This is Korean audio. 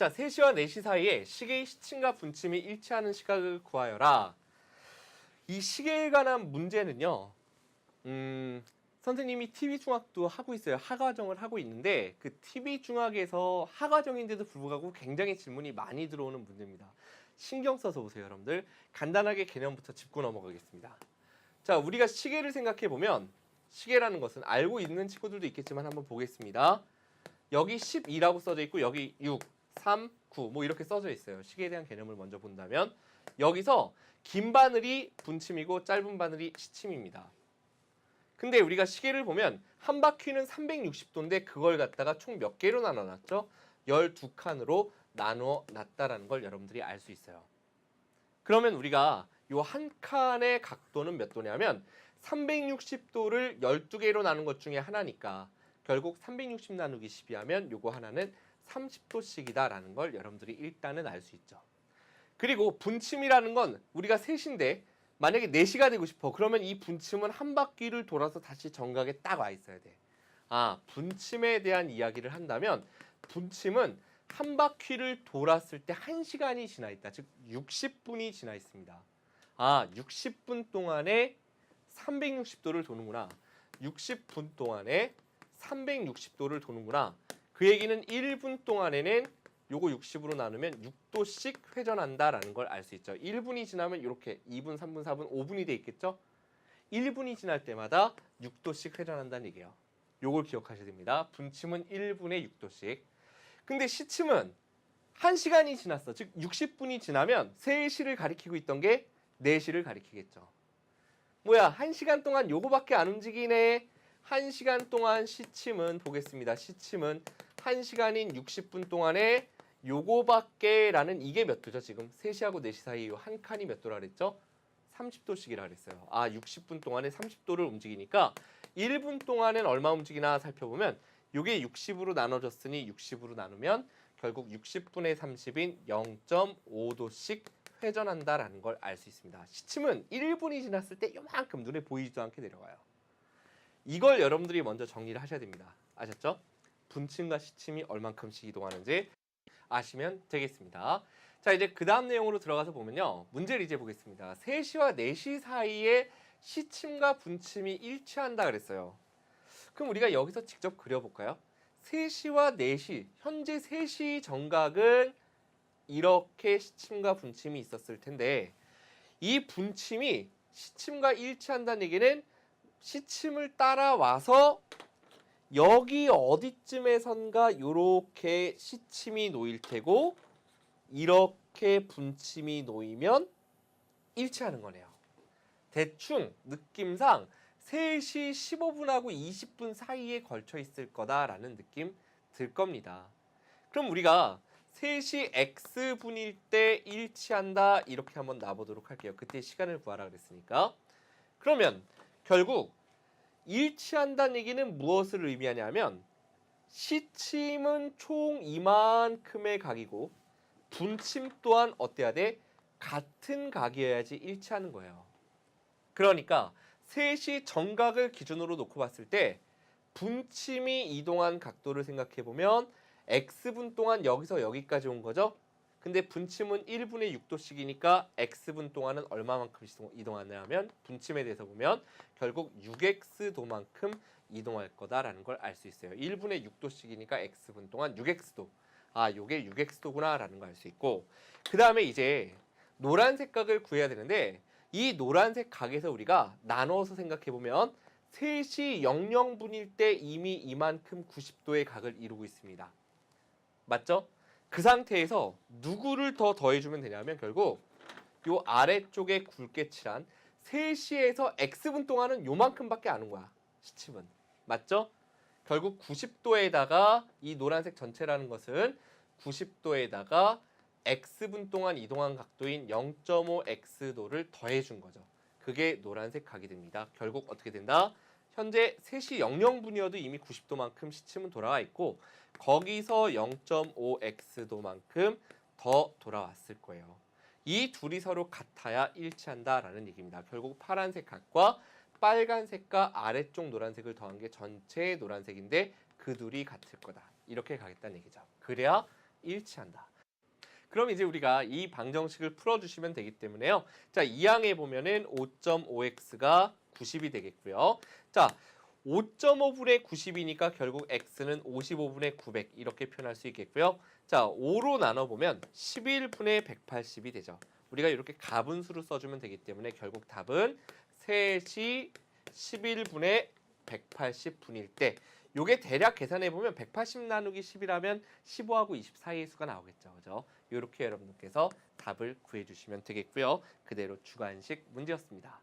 자, 3시와 4시 사이에 시계의 시침과 분침이 일치하는 시각을 구하여라. 이 시계에 관한 문제는요. 음, 선생님이 TV 중학도 하고 있어요. 하과정을 하고 있는데 그 TV 중학에서 하과정인데도 불구하고 굉장히 질문이 많이 들어오는 문제입니다. 신경 써서 보세요, 여러분들. 간단하게 개념부터 짚고 넘어가겠습니다. 자, 우리가 시계를 생각해 보면 시계라는 것은 알고 있는 친구들도 있겠지만 한번 보겠습니다. 여기 12라고 써져 있고 여기 6, 3, 9 뭐 이렇게 써져 있어요. 시계에 대한 개념을 먼저 본다면 여기서 긴 바늘이 분침이고 짧은 바늘이 시침입니다. 근데 우리가 시계를 보면 한 바퀴는 360도인데 그걸 갖다가 총 몇 개로 나눠 놨죠? 12칸으로 나누어 놨다라는 걸 여러분들이 알 수 있어요. 그러면 우리가 요 한 칸의 각도는 몇 도냐면 360도를 12개로 나눈 것 중에 하나니까 결국 360 나누기 12 하면 요거 하나는 30도씩이다라는 걸 여러분들이 일단은 알 수 있죠. 그리고 분침이라는 건 우리가 셋인데 만약에 4시가 되고 싶어. 그러면 이 분침은 한 바퀴를 돌아서 다시 정각에 딱 와 있어야 돼. 아, 분침에 대한 이야기를 한다면 분침은 한 바퀴를 돌았을 때 1시간이 지나 있다. 즉 60분이 지나 있습니다. 아, 60분 동안에 360도를 도는구나. 60분 동안에 360도를 도는구나. 그 얘기는 1분 동안에는 요거 60으로 나누면 6도씩 회전한다라는 걸 알 수 있죠. 1분이 지나면 이렇게 2분, 3분, 4분, 5분이 돼 있겠죠? 1분이 지날 때마다 6도씩 회전한다는 얘기예요. 요걸 기억하셔야 됩니다. 분침은 1분에 6도씩. 근데 시침은 1시간이 지났어. 즉 60분이 지나면 3시를 가리키고 있던 게 4시를 가리키겠죠. 뭐야, 1시간 동안 요거밖에 안 움직이네. 1시간 동안 시침은 보겠습니다. 시침은 1시간인 60분 동안에 요거밖에 라는 이게 몇 도죠? 지금 3시하고 4시 사이 요한 칸이 몇 도라 그랬죠? 30도씩이라 그랬어요. 아 60분 동안에 30도를 움직이니까 1분 동안엔 얼마 움직이나 살펴보면 요게 60으로 나눠졌으니 60으로 나누면 결국 60분의 30인 0.5도씩 회전한다라는 걸 알 수 있습니다. 시침은 1분이 지났을 때 요만큼 눈에 보이지도 않게 내려가요. 이걸 여러분들이 먼저 정리를 하셔야 됩니다. 아셨죠? 분침과 시침이 얼만큼씩 이동하는지 아시면 되겠습니다. 자, 이제 그 다음 내용으로 들어가서 보면요. 문제를 이제 보겠습니다. 3시와 4시 사이에 시침과 분침이 일치한다 그랬어요. 그럼 우리가 여기서 직접 그려볼까요? 3시와 4시, 현재 3시 정각은 이렇게 시침과 분침이 있었을 텐데 이 분침이 시침과 일치한다는 얘기는 시침을 따라와서 여기 어디쯤에선가 이렇게 시침이 놓일 테고 이렇게 분침이 놓이면 일치하는 거네요. 대충 느낌상 3시 15분하고 20분 사이에 걸쳐 있을 거다라는 느낌 들 겁니다. 그럼 우리가 3시 x분일 때 일치한다 이렇게 한번 놔보도록 할게요. 그때 시간을 구하라 그랬으니까. 그러면 결국 일치한다는 얘기는 무엇을 의미하냐면 시침은 총 이만큼의 각이고 분침 또한 어때야 돼? 같은 각이어야지 일치하는 거예요. 그러니까 셋이 정각을 기준으로 놓고 봤을 때 분침이 이동한 각도를 생각해 보면 x분 동안 여기서 여기까지 온 거죠. 근데 분침은 1분의 6도씩이니까 x분 동안은 얼마만큼 이동하냐면 분침에 대해서 보면 결국 6x도만큼 이동할 거다라는 걸 알 수 있어요. 1분의 6도씩이니까 x분 동안 6x도. 아, 요게 6x도구나라는 걸 알 수 있고 그 다음에 이제 노란색 각을 구해야 되는데 이 노란색 각에서 우리가 나눠서 생각해 보면 3시 00분일 때 이미 이만큼 90도의 각을 이루고 있습니다. 맞죠? 그 상태에서 누구를 더 더해주면 되냐면 결국 요 아래쪽에 굵게 칠한 3시에서 x분 동안은 요만큼밖에 안 온 거야. 시침은. 맞죠? 결국 90도에다가 이 노란색 전체라는 것은 90도에다가 x분 동안 이동한 각도인 0.5x도를 더해준 거죠. 그게 노란색 각이 됩니다. 결국 어떻게 된다? 현재 3시 00분이어도 이미 90도만큼 시침은 돌아와 있고 거기서 0.5x도만큼 더 돌아왔을 거예요. 이 둘이 서로 같아야 일치한다라는 얘기입니다. 결국 파란색 각과 빨간색과 아래쪽 노란색을 더한 게 전체 노란색인데 그 둘이 같을 거다. 이렇게 가겠다는 얘기죠. 그래야 일치한다. 그럼 이제 우리가 이 방정식을 풀어주시면 되기 때문에요. 자, 2항에 보면은 5.5x가 90이 되겠고요. 자, 5.5분의 90이니까 결국 x는 55분의 900 이렇게 표현할 수 있겠고요. 자, 5로 나눠보면 11분의 180이 되죠. 우리가 이렇게 가분수를 써주면 되기 때문에 결국 답은 3시 11분의 180분일 때 요게 대략 계산해 보면 180 나누기 10이라면 15하고 20 사이의 수가 나오겠죠. 그죠? 이렇게 여러분들께서 답을 구해 주시면 되겠고요. 그대로 주관식 문제였습니다.